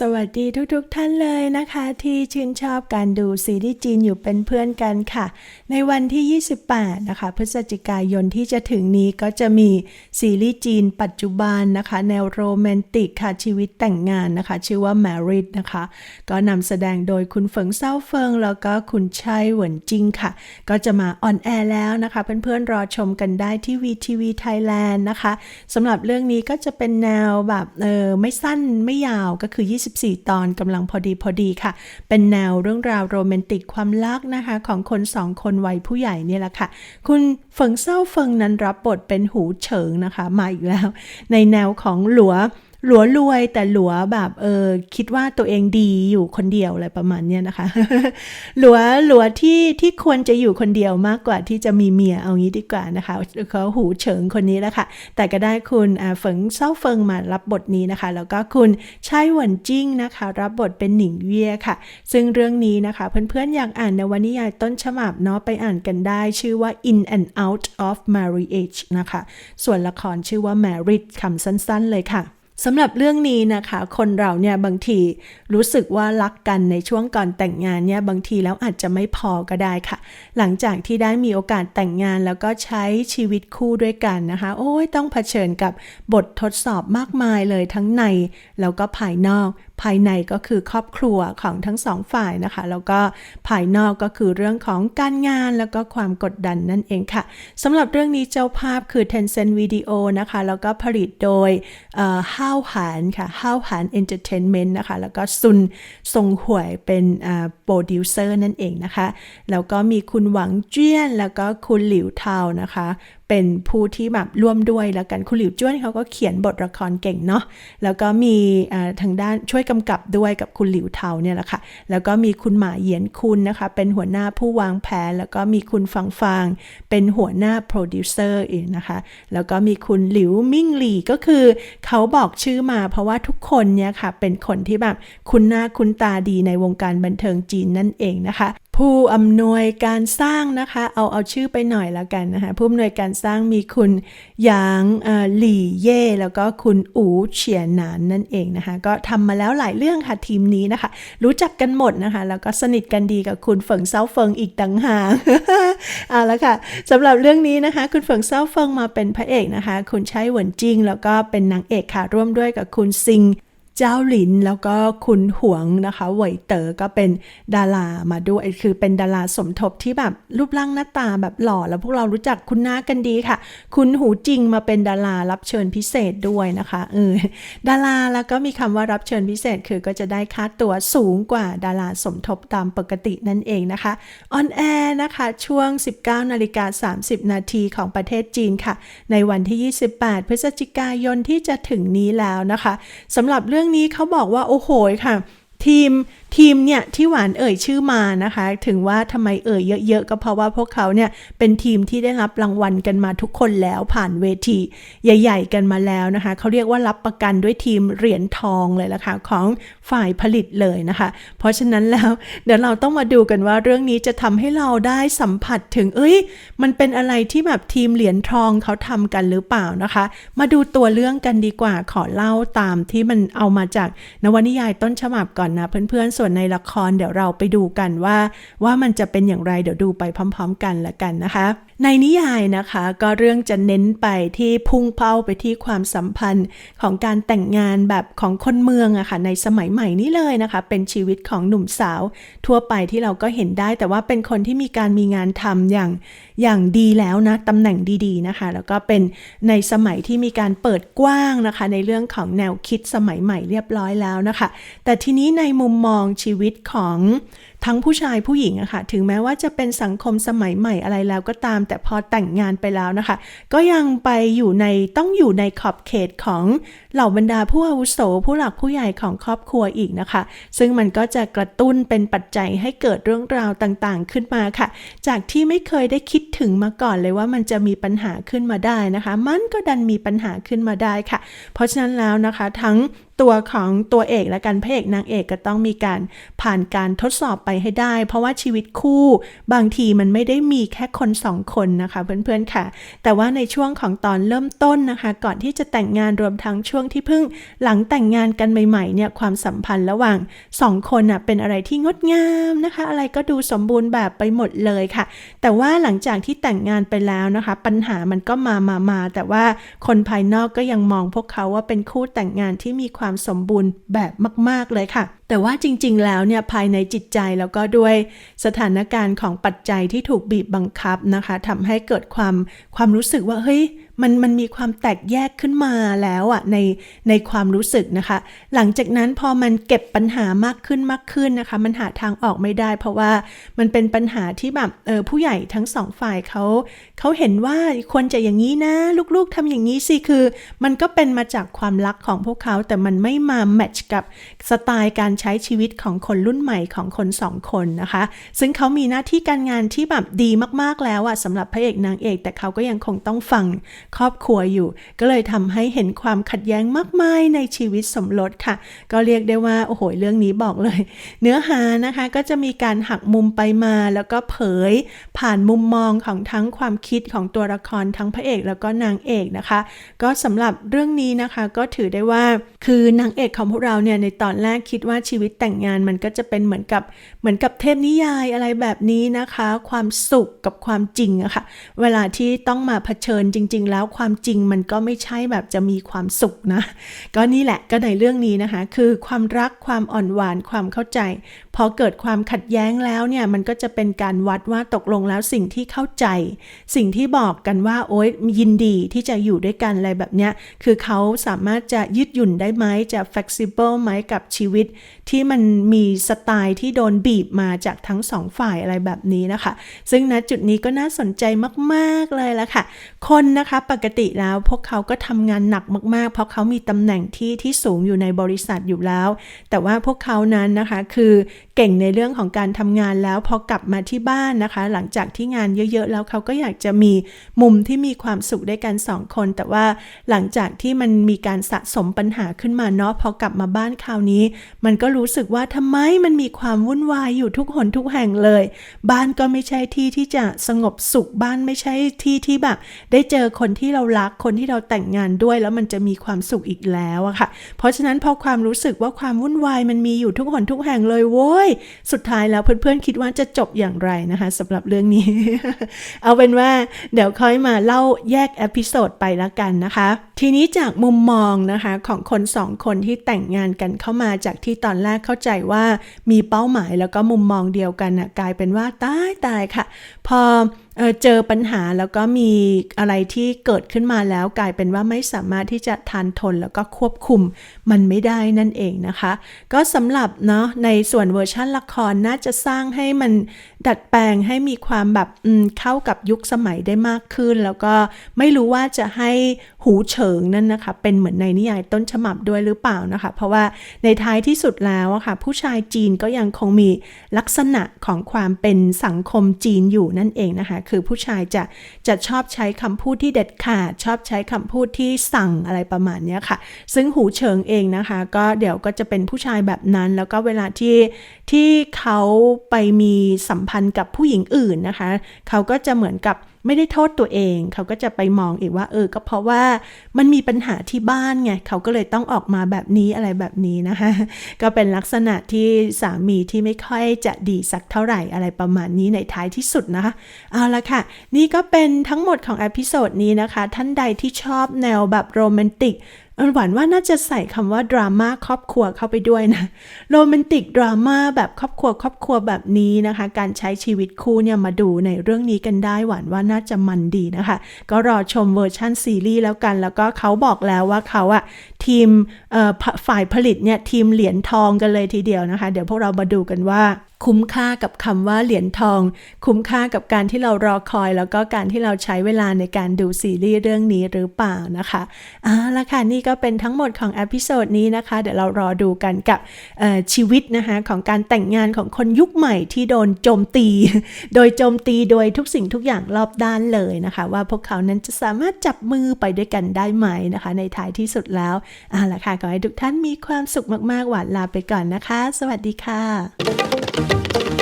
สวัสดีทุกๆทท่านเลยนะคะ ที่ชื่นชอบการดูซีรีส์จีนอยู่เป็นเพื่อนกันค่ะ ในวันที่ 28 นะคะ พฤศจิกายนที่จะถึงนี้ก็จะมีซีรีส์จีนปัจจุบันนะคะ แนวโรแมนติกค่ะชีวิตแต่งงานนะคะ ชื่อว่า Married นะคะ ก็นำแสดงโดยคุณเฟิงเซาเฟิง แล้วก็คุณชัยเหวินจิงค่ะ ก็จะมาออนแอร์แล้วนะคะเพื่อนๆรอชมกันได้ที่ VTV Thailand นะคะสำหรับเรื่องนี้ก็จะเป็นแนวแบบเออไม่สั้นไม่ยาวก็คือ24 ตอนกำลังพอดีพอดีค่ะ เป็นแนวเรื่องราวโรแมนติกความรักนะคะ ของคนสองคนวัยผู้ใหญ่เนี่ยแหละค่ะ คุณเฟิงเซาเฟิงนั้นรับบทเป็นหูเฉิงนะคะ มาอีกแล้ว ในแนวของหลัว หลัวรวยแต่หลัวแบบเออคิดว่าตัวเองดีอยู่คนเดียวอะไรประมาณเนี้ยนะคะ หลัวหลัวที่ที่ควรจะอยู่คนเดียวมากกว่าที่จะมีเมียเอางี้ดีกว่านะคะเขาหูเฉิงคนนี้แหละค่ะ แต่ก็ได้คุณเฟิงเซาเฟิงมารับบทนี้นะคะ แล้วก็คุณชัยหวนจิ้งนะคะ รับบทเป็นหนิงเวียค่ะ ซึ่งเรื่องนี้นะคะเพื่อนๆอยากอ่านในวนิยายต้นฉบับเนาะไปอ่านกันได้ชื่อว่า In and Out of Marriage นะคะ ส่วนละครชื่อว่า marriage คำสั้นๆเลยค่ะ สำหรับเรื่องนี้นะคะ คนเราเนี่ยบางทีรู้สึกว่ารักกันในช่วงก่อนแต่งงานเนี่ยบางทีแล้วอาจจะไม่พอก็ได้ค่ะ หลังจากที่ได้มีโอกาสแต่งงานแล้วก็ใช้ชีวิตคู่ด้วยกันนะคะ โอ้ยต้องเผชิญกับบททดสอบมากมายเลยทั้งใน แล้วก็ภายนอก ภายในก็คือครอบครัวของทั้งสองฝ่ายนะคะ แล้วก็ภายนอกก็คือเรื่องของการงานแล้วก็ความกดดันนั่นเองค่ะสำหรับเรื่องนี้เจ้าภาพคือ Tencent Video นะคะแล้วก็ผลิตโดยห้าวหานค่ะห้าวหานเอนเตอร์เทนเมนต์นะคะ แล้วก็ซุนทรงหวยเป็นโปรดิวเซอร์นั่นเองนะคะ แล้วก็มีคุณหวังเจี้ยน แล้วก็คุณหลิวเทานะคะเป็นผู้ที่แบบร่วมด้วยแล้วกันคุณหลิวจ้วนเขาก็เขียนบทละครเก่งเนาะแล้วก็มีทางด้านช่วยกำกับด้วยกับคุณหลิวเทาเนี่ยแหละค่ะแล้วก็มีคุณหมาเหยียนคุณนะคะเป็นหัวหน้าผู้วางแผน แล้วก็มีคุณฟังฟางเป็นหัวหน้าโปรดิวเซอร์เองนะคะแล้วก็มีคุณหลิวมิ่งหลีก็คือเขาบอกชื่อมาเพราะว่าทุกคนเนี่ยค่ะเป็นคนที่แบบคุณหน้าคุณตาดีในวงการบันเทิงจีนนั่นเองนะคะ ผู้อำนวยการสร้างนะคะ เอาเอาชื่อไปหน่อยและกันนะคะ ผู้อำนวยการสร้างมีคุณหยางหลี่เย่แล้วก็คุณอูเฉียนหนานนั่นเองนะคะ ก็ทำมาแล้วหลายเรื่องค่ะทีมนี้นะคะ รู้จักกันหมดนะคะ แล้วก็สนิทกันดีกับคุณเฟิงเซาเฟิงอีกต่างหากเอาละค่ะสำหรับเรื่องนี้นะคะ คุณเฟิงเซาเฟิงมาเป็นพระเอกนะคะ คุณใชัยเหวนจิงแล้วก็เป็นนางเอกค่ะร่วมด้วยกับคุณซิง เจ้าหลินแล้วก็คุณหวงนะคะเหวยเต๋อก็เป็นดารามาด้วยคือเป็นดาราสมทบที่แบบรูปร่างหน้าตาแบบหล่อแล้วพวกเรารู้จักคุณหน้ากันดีค่ะ คุณหูจริงมาเป็นดารารับเชิญพิเศษด้วยนะคะเออดาราแล้วก็มีคำว่ารับเชิญพิเศษคือก็จะได้ค่าตัวสูงกว่าดาราสมทบตามปกตินั่นเองนะคะออนแอร์นะคะช่วง 19นาฬิกา30 นาทีของประเทศจีนค่ะ ในวันที่ 28 พฤศจิกายนที่จะถึงนี้แล้วนะคะสำหรับเรื่องรื่องนี้เขาบอกว่าโอ้โหค่ะ ทีม ทีมเนี่ยที่หวานเอ่ยชื่อมานะคะ ถึงว่าทำไมเอ่ยเยอะๆ ก็เพราะว่าพวกเขาเนี่ยเป็นทีมที่ได้รับรางวัลกันมาทุกคนแล้วผ่านเวที ใหญ่ ๆ กันมาแล้วนะคะ เขาเรียกว่ารับประกันด้วยทีมเหรียญทองเลยละค่ะของฝ่ายผลิตเลยนะคะ เพราะฉะนั้นแล้วเดี๋ยวเราต้องมาดูกันว่าเรื่องนี้จะทำให้เราได้สัมผัสถึงเอ้ย มันเป็นอะไรที่แบบทีมเหรียญทองเขาทำกันหรือเปล่านะคะ มาดูตัวเรื่องกันดีกว่าขอเล่าตามที่มันเอามาจากนวนิยายต้นฉบับก่อนนะเพื่อนๆส่วนในละครเดี๋ยวเราไปดูกันว่า ว่ามันจะเป็นอย่างไรเดี๋ยวดูไปพร้อม ๆ กันละกันนะคะ ในนิยายนะคะก็เรื่องจะเน้นไปที่พุ่งเป้าไปที่ความสัมพันธ์ของการแต่งงานแบบของคนเมืองอะคะ่ะในสมัยใหม่นี้เลยนะคะ เป็นชีวิตของหนุ่มสาว ทั่วไปที่เราก็เห็นได้ แต่ว่าเป็นคนที่มีการมีงานทำอย่างอย่างดีแล้วนะตำแหน่งดี ๆนะคะ แล้วก็เป็นในสมัยที่มีการเปิดกว้างนะคะ ในเรื่องของแนวคิดสมัยใหม่เรียบร้อยแล้วนะคะ แต่ทีนี้ในมุมมองชีวิตของ ทั้งผู้ชายผู้หญิงอะค่ะถึงแม้ว่าจะเป็นสังคมสมัยใหม่อะไรแล้วก็ตาม แต่พอแต่งงานไปแล้วนะคะ ก็ยังไปอยู่ในต้องอยู่ในขอบเขตของเหล่าบรรดาผู้อาวุโสผู้หลักผู้ใหญ่ของครอบครัวอีกนะคะ ซึ่งมันก็จะกระตุ้นเป็นปัจจัยให้เกิดเรื่องราวต่างๆ ขึ้นมาค่ะ จากที่ไม่เคยได้คิดถึงมาก่อนเลยว่ามันจะมีปัญหาขึ้นมาได้นะคะ มันก็ดันมีปัญหาขึ้นมาได้ค่ะ เพราะฉะนั้นแล้วนะคะ ทั้งตัวของตัวเอกและกันพระเอกนางเอกก็ต้องมีการผ่านการทดสอบไปให้ได้ เพราะว่าชีวิตคู่บางทีมันไม่ได้มีแค่คนสองคนนะคะเพื่อนๆค่ะ แต่ว่าในช่วงของตอนเริ่มต้นนะคะ ก่อนที่จะแต่งงานรวมทั้งช่วงที่เพิ่งหลังแต่งงานกันใหม่ๆเนี่ยความสัมพันธ์ระหว่างสองคนน่ะเป็นอะไรที่งดงามนะคะ อะไรก็ดูสมบูรณ์แบบไปหมดเลยค่ะ แต่ว่าหลังจากที่แต่งงานไปแล้วนะคะ ปัญหามันก็มามามาแต่ว่าคนภายนอกก็ยังมองพวกเขาว่าเป็นคู่แต่งงานที่มีความสมบูรณ์แบบมาก ๆ เลยค่ะ แต่ว่าจริง ๆ แล้วเนี่ยภายในจิตใจแล้วก็ด้วยสถานการณ์ของปัจจัยที่ถูกบีบบังคับนะคะทำให้เกิดความความรู้สึกว่าเฮ้ย มันมันมีความแตกแยกขึ้นมาแล้วอะในในความรู้สึกนะคะ หลังจากนั้นพอมันเก็บปัญหามากขึ้นมากขึ้นนะคะ มันหาทางออกไม่ได้ เพราะว่ามันเป็นปัญหาที่แบบเออผู้ใหญ่ทั้งสองฝ่ายเขาเขาเห็นว่าควรจะอย่างนี้นะ ลูกๆทำอย่างนี้สิคือ มันก็เป็นมาจากความรักของพวกเขา แต่มันไม่มาแมทช์กับสไตล์การใช้ชีวิตของคนรุ่นใหม่ของคนสองคนนะคะ ซึ่งเขามีหน้าที่การงานที่แบบดีมากๆแล้วอะสำหรับพระเอกนางเอก แต่เขาก็ยังคงต้องฟังครอบครัวอยู่ ก็เลยทำให้เห็นความขัดแย้งมากมายในชีวิตสมรสค่ะ ก็เรียกได้ว่าโอ้โหเรื่องนี้บอกเลย เนื้อหานะคะก็จะมีการหักมุมไปมาแล้วก็เผย ผ่านมุมมองของทั้งความคิดของตัวละครทั้งพระเอกแล้วก็นางเอกนะคะ ก็สำหรับเรื่องนี้นะคะก็ถือได้ว่าคือนางเอกของพวกเราเนี่ยในตอนแรกคิดว่าชีวิตแต่งงานมันก็จะเป็นเหมือนกับเหมือนกับเทพนิยายอะไรแบบนี้นะคะ ความสุขกับความจริงอะค่ะเวลาที่ต้องมาเผชิญจริง ๆ แล้วความจริงมันก็ไม่ใช่แบบจะมีความสุขนะ ก็นี่แหละก็ในเรื่องนี้นะคะ คือความรักความอ่อนหวานความเข้าใจ พอเกิดความขัดแย้งแล้วเนี่ยมันก็จะเป็นการวัดว่าตกลงแล้วสิ่งที่เข้าใจ สิ่งที่บอกกันว่าโอ๊ยยินดีที่จะอยู่ด้วยกันอะไรแบบเนี้ยคือเขาสามารถจะยืดหยุ่นได้ไหมจะ flexible ไหมกับชีวิต ที่มันมีสไตล์ที่โดนบีบมาจากทั้งสองฝ่ายอะไรแบบนี้นะคะ ซึ่งณจุดนี้ก็น่าสนใจมาก ๆ เลยละค่ะ คนนะคะปกติแล้วพวกเขาก็ทำงานหนักมาก ๆ เพราะเขามีตำแหน่งที่ที่สูงอยู่ในบริษัทอยู่แล้ว แต่ว่าพวกเขานั้นนะคะคือเก่งในเรื่องของการทำงานแล้วพอกลับมาที่บ้านนะคะ หลังจากที่งานเยอะๆ แล้วเขาก็อยากจะมีมุมที่มีความสุขด้วยกันสองคน แต่ว่าหลังจากที่มันมีการสะสมปัญหาขึ้นมาเนาะพอกลับมาบ้านคราวนี้ มันก็รู้สึกว่าทำไมมันมีความวุ่นวายอยู่ทุกหนทุกแห่งเลย บ้านก็ไม่ใช่ที่ที่จะสงบสุขบ้านไม่ใช่ที่ที่แบบได้เจอคนที่เรารักคนที่เราแต่งงานด้วยแล้วมันจะมีความสุขอีกแล้วอะค่ะ เพราะฉะนั้นพอความรู้สึกว่าความวุ่นวายมันมีอยู่ทุกหนทุกแห่งเลยโว้ย สุดท้ายแล้วเพื่อนๆคิดว่าจะจบอย่างไรนะคะสำหรับเรื่องนี้ เอาเป็นว่าเดี๋ยวค่อยมาเล่าแยกเอพิโซดไปล้วกันนะคะ ทีนี้จากมุมมองนะคะของคนสองคนที่แต่งงานกันเข้ามาจากที่ตอนแรกเข้าใจว่ามีเป้าหมายแล้วก็มุมมองเดียวกันนะกลายเป็นว่าตายตายค่ะ พอ เจอปัญหาแล้วก็มีอะไรที่เกิดขึ้นมาแล้วกลายเป็นว่าไม่สามารถที่จะทานทนแล้วก็ควบคุมมันไม่ได้นั่นเองนะคะ ก็สำหรับเนาะในส่วนเวอร์ชันละครน่าจะสร้างให้มัน ดัดแปลงให้มีความแบบเข้ากับยุคสมัยได้มากขึ้น แล้วก็ไม่รู้ว่าจะให้หูเฉิงนั่นนะคะ เป็นเหมือนในนิยายต้นฉบับด้วยหรือเปล่านะคะ เพราะว่าในท้ายที่สุดแล้วอะค่ะ ผู้ชายจีนก็ยังคงมีลักษณะของความเป็นสังคมจีนอยู่นั่นเองนะคะ คือผู้ชายจะจะชอบใช้คำพูดที่เด็ดขาด ชอบใช้คำพูดที่สั่งอะไรประมาณนี้ค่ะ ซึ่งหูเฉิงเองนะคะ ก็เดี๋ยวก็จะเป็นผู้ชายแบบนั้น แล้วก็เวลาที่ที่เขาไปมีสัมพันธ์กับผู้หญิงอื่นนะคะ เขาก็จะเหมือนกับไม่ได้โทษตัวเอง เขาก็จะไปมองอีกว่าเออ ก็เพราะว่ามันมีปัญหาที่บ้านไง เขาก็เลยต้องออกมาแบบนี้อะไรแบบนี้นะคะ ก็เป็นลักษณะที่สามีที่ไม่ค่อยจะดีสักเท่าไหร่อะไรประมาณนี้ในท้ายที่สุดนะคะ เอาละค่ะ นี่ก็เป็นทั้งหมดของอพิโซดนี้นะคะ ท่านใดที่ชอบแนวแบบโรแมนติกหวานว่าน่าจะใส่คำว่าดราม่าครอบครัวเข้าไปด้วยนะโรแมนติกดราม่าแบบครอบครัวครอบครัวแบบนี้นะคะ การใช้ชีวิตคู่เนี่ยมาดูในเรื่องนี้กันได้หวานว่าน่าจะมันดีนะคะ ก็รอชมเวอร์ชั่นซีรีส์แล้วกัน แล้วก็เขาบอกแล้วว่าเขาอะทีมฝ่ายผลิตเนี่ยทีมเหรียญทองกันเลยทีเดียวนะคะ เดี๋ยวพวกเรามาดูกันว่า คุ้มค่ากับคำว่าเหรียญทอง คุ้มค่ากับการที่เรารอคอย แล้วก็การที่เราใช้เวลาในการดูซีรีส์เรื่องนี้หรือเปล่านะคะเอาละค่ะนี่ก็เป็นทั้งหมดของอพิโซดนี้นะคะ เดี๋ยวเรารอดูกันกับชีวิตนะคะของการแต่งงานของคนยุคใหม่ที่โดนโจมตี โดยโจมตีโดยทุกสิ่งทุกอย่างรอบด้านเลยนะคะ ว่าพวกเขานั้นจะสามารถจับมือไปด้วยกันได้ไหมนะคะ ในท้ายที่สุดแล้วเอาละค่ะขอให้ทุกท่านมีความสุขมากๆหวานลาไปก่อนนะคะ สวัสดีค่ะ Thank you.